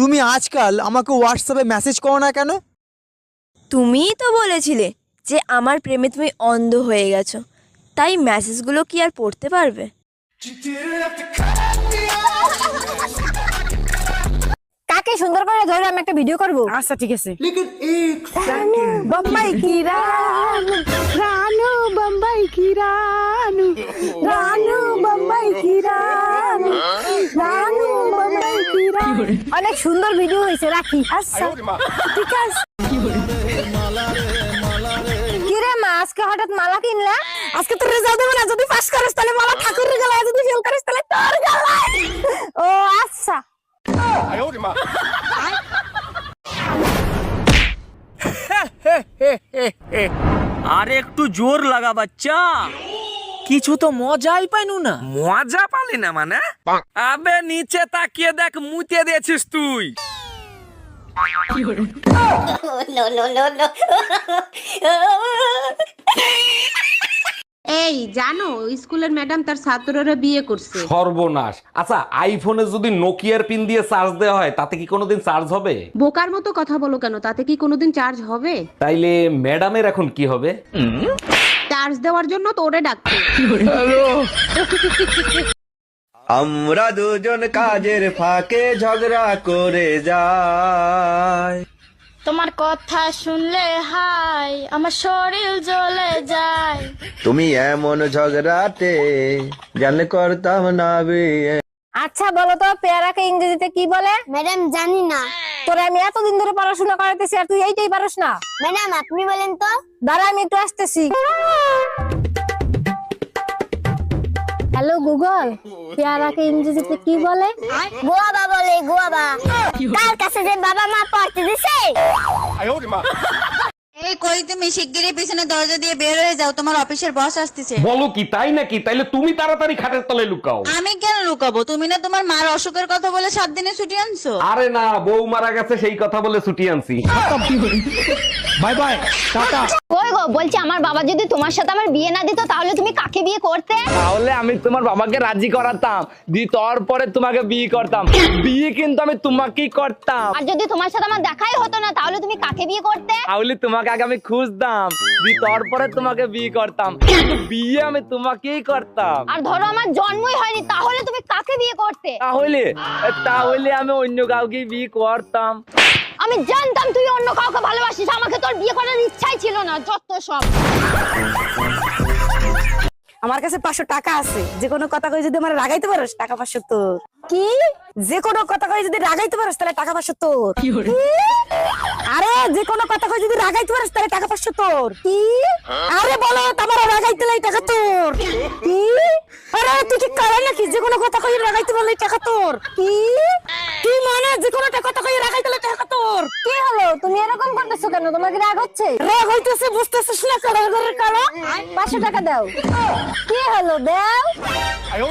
তুমি আজকাল আমাকে হোয়াটসঅ্যাপে মেসেজ করো না কেন? তুমিই তো বলেছিলে যে আমার প্রেমে তুমি অন্ধ হয়ে গেছো। তাই মেসেজগুলো কি আর পড়তে পারবে? কাকে সুন্দর করে ধরে আমি একটা ভিডিও করব? আচ্ছা ঠিক আছে। বোম্বাই কি রানু? রানু বোম্বাই কি রানু? রানু বোম্বাই কি রানু? অনেক সুন্দর ভিডিও হয়েছে রাখি। আচ্ছা। ঠিক আছে। কি রে মা আজকে হঠাৎ মালা কিনলা? আজকে তো রেজাল্ট দেবো না যদি পাস করিস তাহলে মালা ঠাকুরের গলায় যদি ফেল করিস তাহলে তোর গলায়। ও আচ্ছা। আরে একটু জোর লাগা বাচ্চা। কিছু তো মজাই পাইনু না। মজা পালি না মানে? আবে নিচে তাকিয়ে দেখ মুতে দিয়েছিস তুই। এই জানো স্কুলের ম্যাডাম তার ছাত্ররা বিয়ে করছে। সর্বনাশ। আচ্ছা আইফোনে যদি নোকিয়ার পিন দিয়ে চার্জ দেওয়া হয় তাতে কি কোনোদিন চার্জ হবে? বোকার মতো কথা বলো কেন? তাতে কি কোনোদিন চার্জ হবে? তাইলে ম্যাডামের এখন কি হবে? চার্জ দেওয়ার জন্য তো ওরে ডাকছে। আমরা দুজন কাজের ফাঁকে ঝগড়া করে যাই। তোমার কথা শুনলে হাই আমার শরীর জ্বলে যায়। তুমি এমন ঝগড়াতে জানলে করতাম না বিয়ে আচ্ছা বলো তো পেয়ারাকে ইংরেজিতে কি বলে? ম্যাডাম জানি না। তোরে আমি এতদিন ধরে পড়াশোনা করাতেছি আর তুই এইটাই পারস না। ম্যাডাম আপনি বলেন তো। দাঁড়া আমি একটু আসতেছি। হ্যালো গুগল পেয়ারাকে ইংরেজিতে কি বলে? গোয়াবা বলে গোয়াবা। কার কাছে যে বাবা মা পড়তে দিছে? কই তুমি শিগগিরই পিছনে দরজা দিয়ে বের হয়ে যাও তোমার অফিসের বস আসতেছে। বলো কি তাই নাকি? তাইলে তুমি তাড়াতাড়ি খাটের তলে লুকাও। আমি কেন লুকাবো? তুমি না তোমার মার অসুখের কথা বলে সাত দিনে ছুটি আনছো? আরে না বউ মারা গেছে সেই কথা বলে ছুটি আনছি। Bye bye tata. কই গো বলছি আমার বাবা যদি তোমার সাথে আমার বিয়ে না দিত তাহলে তুমি কাকে বিয়ে করতে? তাহলে আমি তোমার বাবাকে রাজি করাতাম। দি তারপরে তোমাকে বিয়ে করতাম। বিয়ে কিন্তু আমি তোমাকেই করতাম। আর যদি তোমার সাথে আমার দেখাই হতো না তাহলে তুমি কাকে বিয়ে করতে? তাহলে তোমাকে আগে আমি খুঁজতাম দি তারপরে তোমাকে বিয়ে করতাম। কিন্তু বিয়ে আমি তোমাকেই করতাম। আর ধরো আমার জন্মই হয়নি তাহলে তুমি কাকে বিয়ে করতে? তাহলে? তাহলে আমি অন্য কাউকে বিয়ে করতাম। আমি জানতাম তুই অন্য কাউকে ভালোবাসিস আমাকে তোর বিয়ে করার ইচ্ছাই ছিল না যত সব। আমার কাছে পাঁচশো টাকা আছে। যে কোনো কথা কই যদি আমার রাগাইতে পারোস টাকা পাঁচশো তোর। কি? যে কোনো কথা কই যদি রাগাইতে পারোস তাহলে টাকা পাঁচশো তোর। রাগাইতে পারোস তাহলে টাকা পাঁচশো তোর। কি? আরে বলো তোমার রাগাইতে লাই টাকা তোর। কি? আরে তুই কি করে নাকি? যে কোনো কথা কই রাগাইতে পারলে টাকা তোর। কি? কি মানে? যে কোনো একটা কথা কই রাগাইতে লাই টাকা তোর। কি হলো? তুমি এরকম করতেছো কেন? তোমার কি রাগ হচ্ছে? রাগ হইতেছে বুঝতেছিস না কারও ঘরের কালো। পাঁচশো টাকা দাও। কি হলো? দাও। কই গো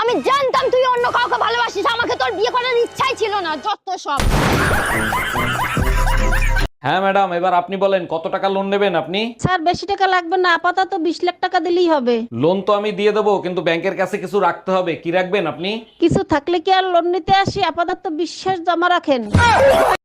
আমি জানতাম তুই অন্য কাউকে ভালোবাসিস আমাকে তোর বিয়ে করার ইচ্ছাই ছিল না যত সব। হ্যাঁ ম্যাডাম এবার আপনি বলেন কত টাকা লোন নেবেন আপনি? স্যার বেশি টাকা লাগবে না আপাতত বিশ লাখ টাকা দিলেই হবে। লোন তো আমি দিয়ে দেবো কিন্তু ব্যাংকের কাছে কিছু রাখতে হবে কি রাখবেন আপনি? কিছু থাকলে কি আর লোন নিতে আসি? আপাতত বিশ্বাস জমা রাখেন।